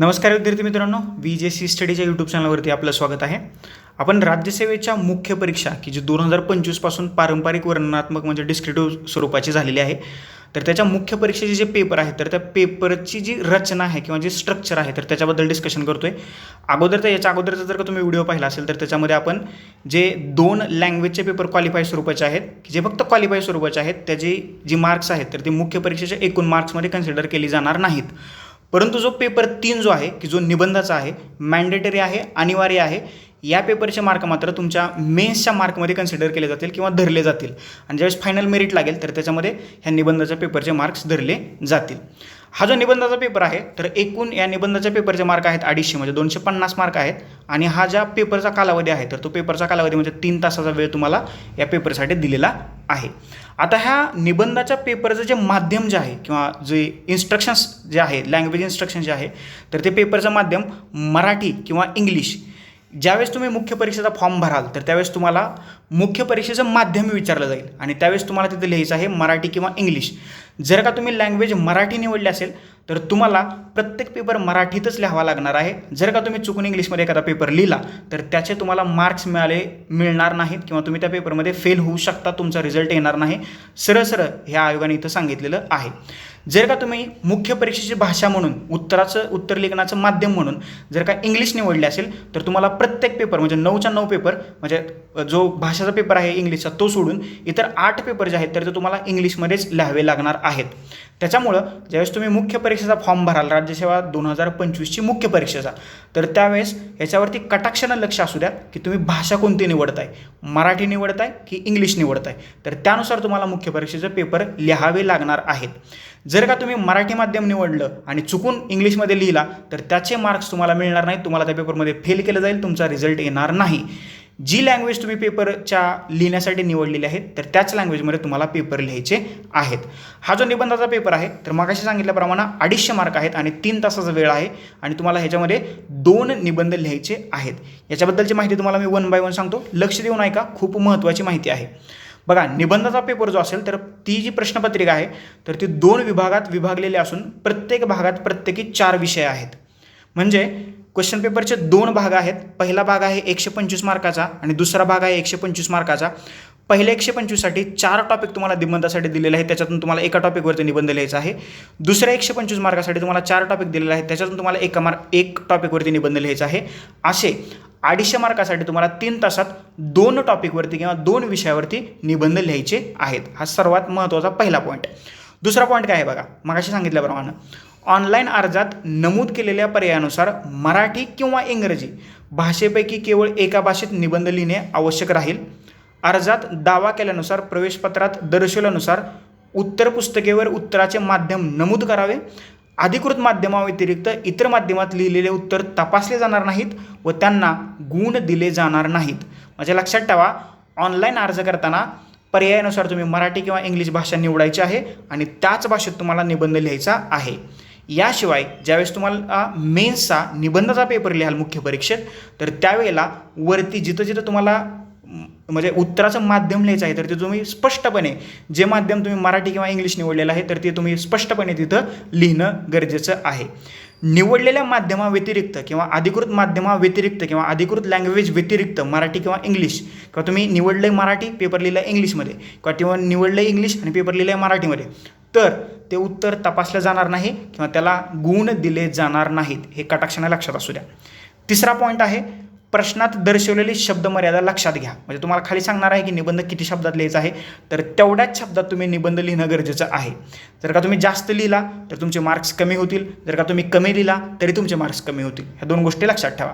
नमस्कार विद्यार्थी मित्रांनो वी जे सी स्टडीच्या यूट्यूब चॅनलवरती आपलं स्वागत आहे. आपण राज्यसेवेच्या मुख्य परीक्षा की जी दोन हजार पंचवीसपासून पारंपरिक वर्णनात्मक म्हणजे डिस्क्रिप्टिव्ह स्वरूपाची झालेली आहे तर त्याच्या मुख्य परीक्षेचे जे पेपर आहेत तर त्या पेपरची जी रचना आहे किंवा जे स्ट्रक्चर आहे तर त्याच्याबद्दल डिस्कशन करतोय. अगोदर तर याच्या अगोदरचा जर का तुम्ही व्हिडिओ पाहिला असेल तर त्याच्यामध्ये आपण जे दोन लँग्वेजचे पेपर क्वालिफाय स्वरूपाचे आहेत की जे फक्त क्वालिफाय स्वरूपाचे आहेत त्याची जी मार्क्स आहेत तर ती मुख्य परीक्षेच्या एकूण मार्क्समध्ये कन्सिडर केली जाणार नाहीत. परंतु जो पेपर तीन जो आहे की जो निबंधाचा आहे मॅन्डेटरी आहे अनिवार्य आहे या पेपरचे मार्क मात्र तुमच्या मेन्सच्या मार्कमध्ये कन्सिडर केले जातील किंवा धरले जातील. आणि ज्यावेळेस फायनल मेरिट लागेल तर त्याच्यामध्ये ह्या निबंधाच्या पेपरचे मार्क्स धरले जातील. हा जो निबंधाचा पेपर आहे तर एकूण या निबंधाच्या पेपरचे मार्क आहेत अडीचशे म्हणजे दोनशे पन्नास मार्क आहेत. आणि हा ज्या पेपरचा कालावधी आहे तर तो पेपरचा कालावधी म्हणजे तीन तासाचा वेळ तुम्हाला या पेपरसाठी दिलेला आहे. आता ह्या निबंधाच्या पेपरचं जे माध्यम जे आहे किंवा जे इन्स्ट्रक्शन्स जे आहे लँग्वेज इन्स्ट्रक्शन जे आहे तर ते पेपरचं माध्यम मराठी किंवा इंग्लिश ज्यावेळेस तुम्ही मुख्य परीक्षेचा फॉर्म भराल तर त्यावेळेस तुम्हाला मुख्य परीक्षेचं माध्यम विचारलं जाईल. आणि त्यावेळेस तुम्हाला तिथे लिहायचं आहे मराठी किंवा इंग्लिश. जर का तुम्ही लँग्वेज मराठी निवडली असेल तर तुम्हाला प्रत्येक पेपर मराठीतच लिहावा लागणार आहे. जर का तुम्ही चुकून इंग्लिशमध्ये एखादा पेपर लिहिला तर त्याचे तुम्हाला मार्क्स मिळाले मिळणार नाहीत किंवा तुम्ही त्या पेपरमध्ये फेल होऊ शकता तुमचा रिझल्ट येणार नाही. सरळ सरळ ह्या आयोगाने इथं सांगितलेलं आहे. जर का तुम्ही मुख्य परीक्षेची भाषा म्हणून उत्तराचं उत्तर लेखनाचं माध्यम म्हणून जर का इंग्लिश निवडले असेल तर तुम्हाला प्रत्येक पेपर म्हणजे नऊच्या नऊ पेपर म्हणजे जो भाषेचा पेपर आहे इंग्लिशचा तो सोडून इतर आठ पेपर जे आहेत तर ते तुम्हाला इंग्लिशमध्येच लिहावे लागणार आहेत. त्याच्यामुळं ज्यावेळेस तुम्ही मुख्य परीक्षेचा फॉर्म भराल राज्यसेवा दोन हजार पंचवीसची मुख्य परीक्षेचा तर त्यावेळेस याच्यावरती कटाक्षानं लक्ष असू द्या की तुम्ही भाषा कोणती निवडताय? मराठी निवडताय की इंग्लिश निवडताय? तर त्यानुसार तुम्हाला मुख्य परीक्षेचे पेपर लिहावे लागणार आहेत. जर का तुम्ही मराठी माध्यम निवडलं आणि चुकून इंग्लिशमध्ये लिहिला तर त्याचे मार्क्स तुम्हाला मिळणार नाहीत तुम्हाला त्या पेपरमध्ये फेल केलं जाईल तुमचा रिझल्ट येणार नाही. जी लँग्वेज तुम्ही पेपरच्या लिहिण्यासाठी निवडलेली आहे तर त्याच लँग्वेजमध्ये तुम्हाला पेपर लिहायचे आहेत. हा जो निबंधाचा पेपर आहे तर मागाशी सांगितल्याप्रमाणे अडीचशे मार्क आहेत आणि तीन तासाचा वेळ आहे आणि तुम्हाला ह्याच्यामध्ये दोन निबंध लिहायचे आहेत. याच्याबद्दलची माहिती तुम्हाला मी वन बाय वन सांगतो. लक्ष देऊन ऐका खूप महत्त्वाची माहिती आहे. बघा निबंधाचा पेपर जो असेल तर ती जी प्रश्नपत्रिका आहे तर ती दोन विभागात विभागलेली असून प्रत्येक भागात प्रत्येकी चार विषय आहेत. म्हणजे क्वेश्चन पेपरचे दोन भाग आहेत. पहिला भाग आहे एकशे पंचवीस मार्काचा आणि दुसरा भाग आहे एकशे पंचवीस मार्काचा. पहिल्या एकशे पंचवीससाठी चार टॉपिक तुम्हाला निबंधासाठी दिलेले आहेत. त्याच्यातून तुम्हाला एका टॉपिकवरती निबंध लिहायचा आहे. दुसऱ्या एकशे पंचवीस मार्कासाठी तुम्हाला चार टॉपिक दिलेले आहेत. त्याच्यातून तुम्हाला एका मार्क एक टॉपिकवरती निबंध लिहायचा आहे. असे अडीचशे मार्कासाठी तुम्हाला तीन तासात दोन टॉपिकवरती किंवा दोन विषयावरती निबंध लिहायचे आहेत. हा सर्वात महत्त्वाचा पहिला पॉईंट दुसरा पॉईंट काय आहे बघा? मगाशी सांगितल्याप्रमाणे ऑनलाईन अर्जात नमूद केलेल्या पर्यायानुसार मराठी किंवा इंग्रजी भाषेपैकी केवळ एका भाषेत निबंध लिहिणे आवश्यक राहील. अर्जात दावा केल्यानुसार प्रवेशपत्रात दर्शवल्यानुसार उत्तर पुस्तकेवर उत्तराचे माध्यम नमूद करावे. अधिकृत माध्यमाव्यतिरिक्त इतर माध्यमात लिहिलेले उत्तर तपासले जाणार नाहीत व त्यांना गुण दिले जाणार नाहीत. म्हणजे लक्षात ठेवा ऑनलाईन अर्ज करताना पर्यायानुसार तुम्ही मराठी किंवा इंग्लिश भाषा निवडायची आहे आणि त्याच भाषेत तुम्हाला निबंध लिहायचा आहे. याशिवाय ज्यावेळेस तुम्हाला मेन्सचा निबंधाचा पेपर लिहाल मुख्य परीक्षेत तर त्यावेळेला वरती जिथं जिथं तुम्हाला म्हणजे उत्तराचं माध्यम लिहायचं आहे तर ते तुम्ही स्पष्टपणे जे माध्यम तुम्ही मराठी किंवा इंग्लिश निवडलेलं आहे तर ते तुम्ही स्पष्टपणे तिथं लिहिणं गरजेचं आहे. निवडलेल्या माध्यमाव्यतिरिक्त किंवा अधिकृत माध्यमाव्यतिरिक्त किंवा अधिकृत लँग्वेज व्यतिरिक्त मराठी किंवा इंग्लिश किंवा तुम्ही निवडलं मराठी पेपर लिहिलं इंग्लिशमध्ये किंवा किंवा निवडलं इंग्लिश आणि पेपर लिहिलं आहे मराठीमध्ये तर ते उत्तर तपासलं जाणार नाही किंवा त्याला गुण दिले जाणार नाहीत हे कटाक्षाने लक्षात असू द्या. तिसरा पॉईंट आहे प्रश्नात दर्शवलेली शब्दमर्यादा लक्षात घ्या. म्हणजे तुम्हाला खाली सांगणार आहे की निबंध किती शब्दात लिहायचा आहे. तर तेवढ्याच शब्दात तुम्ही निबंध लिहिणं गरजेचं आहे. जर का तुम्ही जास्त लिहिला तर तुमचे मार्क्स कमी होतील. जर का तुम्ही कमी लिहिला तरी तुमचे मार्क्स कमी होतील. ह्या दोन गोष्टी लक्षात ठेवा.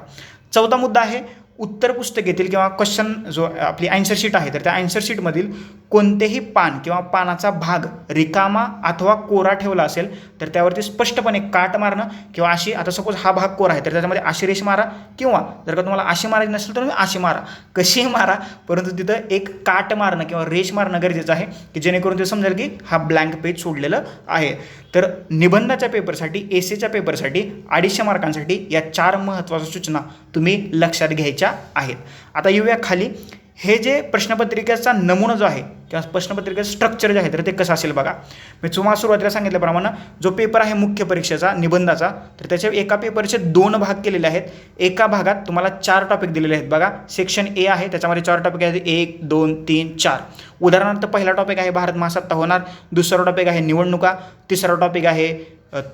चौथा मुद्दा आहे उत्तर पुस्तकेतील किंवा क्वेश्चन जो आपली आन्सर शीट आहे तर त्या आन्सर शीटमधील कोणतेही पान किंवा पानाचा भाग रिकामा अथवा कोरा ठेवला असेल तर त्यावरती स्पष्टपणे काट मारणं किंवा अशी आता सपोज हा भाग कोरा आहे तर त्याच्यामध्ये अशी रेष मारा किंवा जर का तुम्हाला अशी मारायची नसेल तर तुम्ही अशी मारा. कशीही मारा परंतु तिथं एक काट मारणं किंवा रेष मारणं गरजेचं आहे की जेणेकरून ते समजेल की हा ब्लँक पेज सोडलेलं आहे. तर निबंधाच्या पेपरसाठी एसेच्या पेपरसाठी अडीचशे मार्कांसाठी या चार महत्त्वाच्या सूचना तुम्ही लक्षात घ्यायच्या आहेत. आता येऊया खाली. हे जे प्रश्नपत्रिकेचा नमुना जो आहे किंवा प्रश्नपत्रिकेचं स्ट्रक्चर जे आहे तर ते कसं असेल बघा. मी तुम्हाला सुरुवातीला सांगितल्याप्रमाणे जो पेपर आहे मुख्य परीक्षेचा निबंधाचा तर त्याच्या एका पेपरचे दोन भाग केलेले आहेत. एका भागात तुम्हाला चार टॉपिक दिलेले आहेत बघा. सेक्शन ए आहे त्याच्यामध्ये चार टॉपिक आहेत. एक दोन तीन चार. उदाहरणार्थ पहिला टॉपिक आहे भारत महासत्ता होणार. दुसरा टॉपिक आहे निवडणुका. तिसरा टॉपिक आहे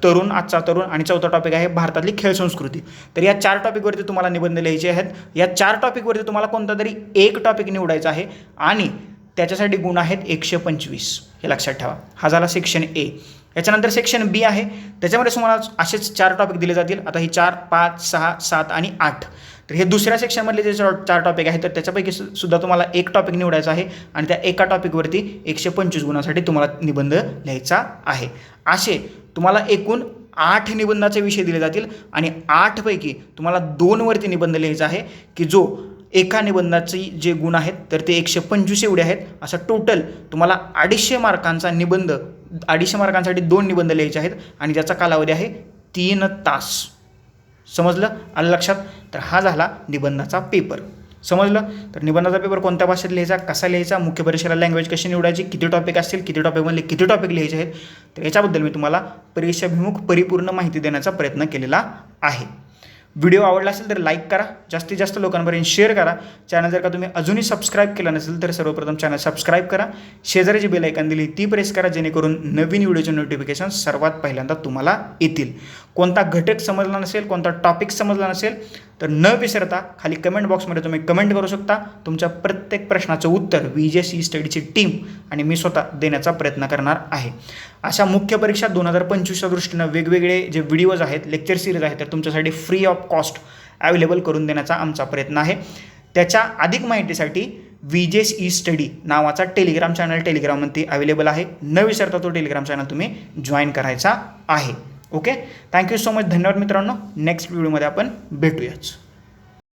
तरुण आजचा तरुण. आणि चौथा टॉपिक आहे भारतातली खेळ संस्कृती. तर या चार टॉपिकवरती तुम्हाला निबंध लिहायचे आहेत. या चार टॉपिकवरती तुम्हाला कोणता तरी एक टॉपिक निवडायचा आहे. आणि त्याच्यासाठी गुण आहेत एकशे पंचवीस. हे लक्षात ठेवा. हा झाला सेक्शन ए याच्यानंतर सेक्शन बी आहे. त्याच्यामध्ये तुम्हाला असेच चार टॉपिक दिले जातील. आता हे चार पाच सहा सात आणि आठ. तर हे दुसऱ्या सेक्शनमधले जे चार- टॉपिक आहेत तर त्याच्यापैकी सुद्धा तुम्हाला एक टॉपिक निवडायचा आहे आणि त्या एका टॉपिकवरती एकशे पंचवीस गुणासाठी तुम्हाला निबंध लिहायचा आहे. असे तुम्हाला एकूण आठ निबंधाचे विषय दिले जातील आणि आठपैकी तुम्हाला दोनवरती निबंध लिहायचा आहे की जो एका निबंधाचे जे गुण आहेत तर ते एकशे पंचवीस एवढे आहेत. असं टोटल तुम्हाला अडीचशे मार्कांचा निबंध अडीचशे मार्कांसाठी दोन निबंध लिहायचे आहेत आणि ज्याचा कालावधी आहे तीन तास. समजलं? आलं लक्षात? तर हा झाला निबंधाचा पेपर समजलं? तर निबंधाचा पेपर कोणत्या भाषेत लिहायचा कसा लिहायचा मुख्य परीक्षेला लँग्वेज कशी निवडायची किती टॉपिक असतील किती टॉपिकमधले किती टॉपिक लिहायचे आहेत तर याच्याबद्दल मी तुम्हाला परीक्षाभिमुख परिपूर्ण माहिती देण्याचा प्रयत्न केलेला आहे. व्हिडिओ आवडला असेल तर लाईक करा जास्तीत जास्त लोकांपर्यंत शेअर करा. चॅनल जर का तुम्ही अजूनही सबस्क्राईब केलं नसेल तर सर्वप्रथम चॅनल सबस्क्राईब करा. शेजारी जी बेल दिली ती प्रेस करा जेणेकरून नवीन व्हिडिओचे नोटिफिकेशन सर्वात पहिल्यांदा तुम्हाला येतील. कोणता घटक समजला नसेल कोणता टॉपिक समजला नसेल तर न विसरता खाली कमेंट बॉक्समध्ये तुम्ही कमेंट करू शकता. तुमच्या प्रत्येक प्रश्नाचं उत्तर व्ही जे सी स्टडीची टीम आणि मी स्वतः देण्याचा प्रयत्न करणार आहे. अशा मुख्य परीक्षा दोन हजार पंचवीसच्या दृष्टीनं वेगवेगळे जे व्हिडिओज आहेत लेक्चर सिरीज आहेत तर तुमच्यासाठी फ्री ऑफ कॉस्ट अवेलेबल करून देण्याचा आमचा प्रयत्न आहे. त्याच्या अधिक माहितीसाठी विजेस ई स्टडी नावाचा टेलिग्राम चॅनल टेलिग्राममध्ये अवेलेबल आहे. न विसरता तो टेलिग्राम चॅनल तुम्ही जॉईन करायचा आहे. ओके? थँक्यू सो मच धन्यवाद मित्रांनो. नेक्स्ट व्हिडिओमध्ये आपण भेटूयाच.